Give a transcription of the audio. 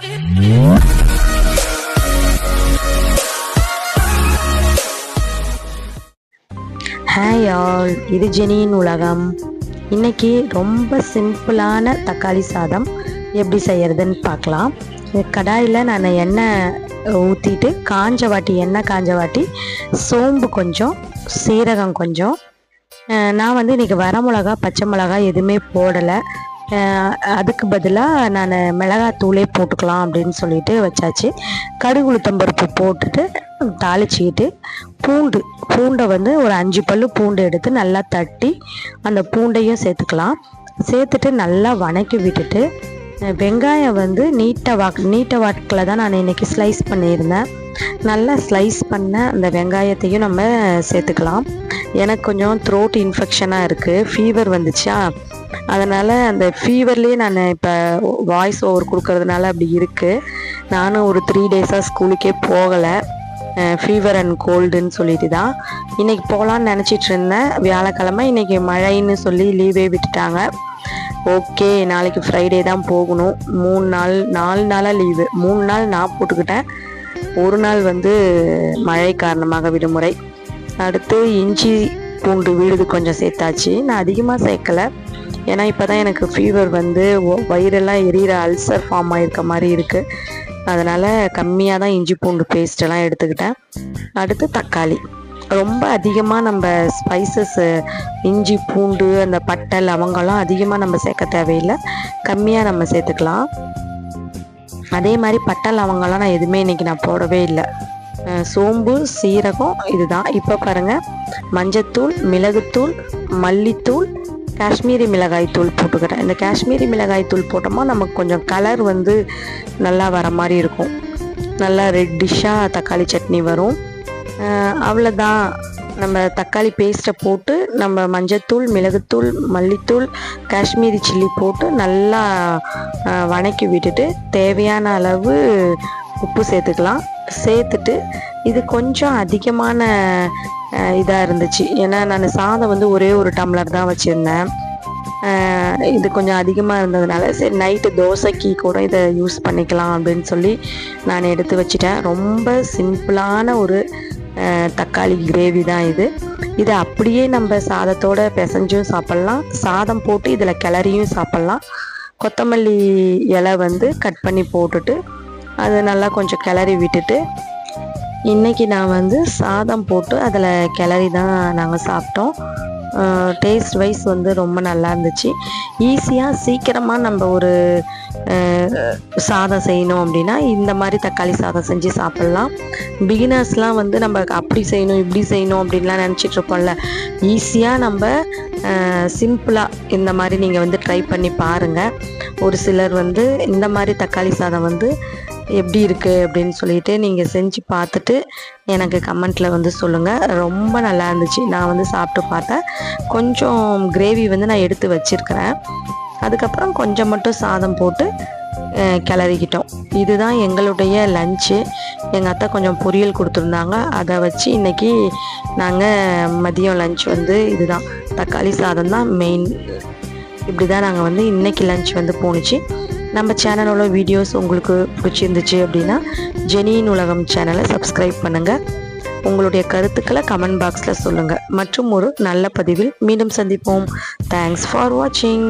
Hi all இது ஜெனியின் உலகம். இன்னைக்கு ரொம்ப சிம்பிளான தக்காளி சாதம் எப்படி செய்யறதுன்னு பார்க்கலாம். கடாயில் நான் எண்ணெய் ஊற்றிட்டு காஞ்ச வாட்டி எண்ணெய் காஞ்ச வாட்டி சோம்பு கொஞ்சம் சீரகம் கொஞ்சம். நான் வந்து இன்றைக்கி வரமிளகா பச்சை மிளகா எதுவுமே போடலை. அதுக்கு பதிலாக நான் மிளகாத்தூளே போட்டுக்கலாம் அப்படின்னு சொல்லிட்டு வச்சாச்சு. கடுகு உளுத்தம்பருப்பு போட்டுட்டு தாளிச்சிக்கிட்டு பூண்டு பூண்டை வந்து ஒரு அஞ்சு பல்லு பூண்டு எடுத்து நல்லா தட்டி அந்த பூண்டையும் சேர்த்துக்கலாம். சேர்த்துட்டு நல்லா வணக்கி விட்டுட்டு வெங்காயம் வந்து நீட்டை வாக் நீட்டை வாக்கில் தான் நான் இன்னைக்கு ஸ்லைஸ் பண்ணியிருந்தேன். நல்லா ஸ்லைஸ் பண்ண அந்த வெங்காயத்தையும் நம்ம சேர்த்துக்கலாம். எனக்கு கொஞ்சம் த்ரோட் இன்ஃபெக்ஷனாக இருக்குது ஃபீவர் வந்துச்சா? அதனால் அந்த ஃபீவர்லேயே நான் இப்போ வாய்ஸ் ஓவர் கொடுக்கறதுனால அப்படி இருக்குது நானும் ஒரு த்ரீ டேஸாக ஸ்கூலுக்கே போகலை. ஃபீவர் அண்ட் கோல்டுன்னு சொல்லிட்டு தான் இன்றைக்கி போகலான்னு நினச்சிட்டு இருந்தேன். வியாழக்கிழமை இன்றைக்கி மழைன்னு சொல்லி லீவே விட்டுட்டாங்க. ஓகே நாளைக்கு ஃப்ரைடே தான் போகணும். மூணு நாள் நாலு நாளாக லீவு மூணு நாள் நான் போட்டுக்கிட்டேன். ஒரு நாள் வந்து மழை காரணமாக விடுமுறை. அடுத்து இஞ்சி பூண்டு வீடு கொஞ்சம் சேர்த்தாச்சு. நான் அதிகமாக சேர்க்கலை. ஏன்னா இப்போ தான் எனக்கு ஃபீவர் வந்து ஒ- வயிறெல்லாம் எரியிற அல்சர் ஃபார்ம் ஆகிருக்க மாதிரி இருக்குது அதனால் கம்மியாக தான் இஞ்சி பூண்டு பேஸ்ட்டெல்லாம் எடுத்துக்கிட்டேன். அடுத்து தக்காளி. ரொம்ப அதிகமாக நம்ம ஸ்பைசஸ் இஞ்சி பூண்டு அந்த பட்டை லவங்கம்லாம் அதிகமாக நம்ம சேர்க்க தேவையில்லை. கம்மியாக நம்ம சேர்த்துக்கலாம். அதே மாதிரி பட்டை லவங்கம்லாம் நான் எதுவுமே இன்னைக்கு நான் போடவே இல்லை. சோம்பு சீரகம் இதுதான். இப்போ பாருங்கள் மஞ்சத்தூள் மிளகுத்தூள் மல்லித்தூள் காஷ்மீரி மிளகாய் தூள் போட்டுக்கிறேன். இந்த காஷ்மீரி மிளகாய் தூள் போட்டோமா நமக்கு கொஞ்சம் கலர் வந்து நல்லா வர மாதிரி இருக்கும். நல்லா ரெட்டிஷாக தக்காளி சட்னி வரும். அவ்வளோதான் நம்ம தக்காளி பேஸ்ட்டை போட்டு நம்ம மஞ்சத்தூள் மிளகுத்தூள் மல்லித்தூள் காஷ்மீரி சில்லி போட்டு நல்லா வணக்கி விட்டுட்டு தேவையான அளவு உப்பு சேர்த்துக்கலாம். சேர்த்துட்டு இது கொஞ்சம் அதிகமான இதாக இருந்துச்சு. ஏன்னா நான் சாதம் வந்து ஒரே ஒரு டம்ளர் தான் வச்சுருந்தேன். இது கொஞ்சம் அதிகமாக இருந்ததுனால சரி நைட்டு தோசைக்கு கூட இதை யூஸ் பண்ணிக்கலாம் அப்படின்னு சொல்லி நான் எடுத்து வச்சிட்டேன். ரொம்ப சிம்பிளான ஒரு தக்காளி கிரேவி தான் இது. இதை அப்படியே நம்ம சாதத்தோட பிசைஞ்சும் சாப்பிட்லாம். சாதம் போட்டு இதில் கிளறியும் சாப்பிட்லாம். கொத்தமல்லி இலை வந்து கட் பண்ணி போட்டுட்டு அது நல்லா கொஞ்சம் கிளறி விட்டுட்டு இன்றைக்கி நான் வந்து சாதம் போட்டு அதில் கிளறி தான் நாங்கள் சாப்பிட்டோம். டேஸ்ட் வைஸ் வந்து ரொம்ப நல்லா இருந்துச்சு. ஈஸியாக சீக்கிரமாக நம்ம ஒரு சாதம் செய்யணும் அப்படின்னா இந்த மாதிரி தக்காளி சாதம் செஞ்சு சாப்பிட்லாம். பிகினர்ஸ்லாம் வந்து நம்ம அப்படி செய்யணும் இப்படி செய்யணும் அப்படின்லாம் நினச்சிட்டு இருப்போம்ல. ஈஸியாக நம்ம சிம்பிளாக இந்த மாதிரி நீங்கள் வந்து ட்ரை பண்ணி பாருங்கள் ஒரு சிலர் வந்து இந்த மாதிரி தக்காளி சாதம் வந்து எப்படி இருக்குது அப்படின்னு சொல்லிட்டு நீங்கள் செஞ்சு பார்த்துட்டு எனக்கு கமெண்ட்டில் வந்து சொல்லுங்கள் ரொம்ப நல்லா இருந்துச்சு. நான் வந்து சாப்பிட்டு பார்த்தேன். கொஞ்சம் கிரேவி வந்து நான் எடுத்து வச்சிருக்கிறேன். அதுக்கப்புறம் கொஞ்சம் மட்டும் சாதம் போட்டு கிளறிக்கிட்டோம். இதுதான் எங்களுடைய லஞ்சு எங்கள் அத்தை கொஞ்சம் பொரியல் கொடுத்துருந்தாங்க. அதை வச்சு இன்றைக்கி நாங்கள் மதியம் லஞ்ச் வந்து இதுதான். தக்காளி சாதம் தான் மெயின் இப்படி தான் நாங்கள் வந்து இன்றைக்கி லஞ்ச் வந்து போணுச்சு. நம்ம சேனலோட வீடியோஸ் உங்களுக்கு பிடிச்சிருந்துச்சு அப்படின்னா ஜெனியின் உலகம் சேனலை சப்ஸ்கிரைப் பண்ணுங்கள் உங்களுடைய கருத்துக்களை கமெண்ட் பாக்ஸில் சொல்லுங்கள் மற்றும் ஒரு நல்ல பதிவில் மீண்டும் சந்திப்போம். தேங்க்ஸ் ஃபார் வாட்சிங்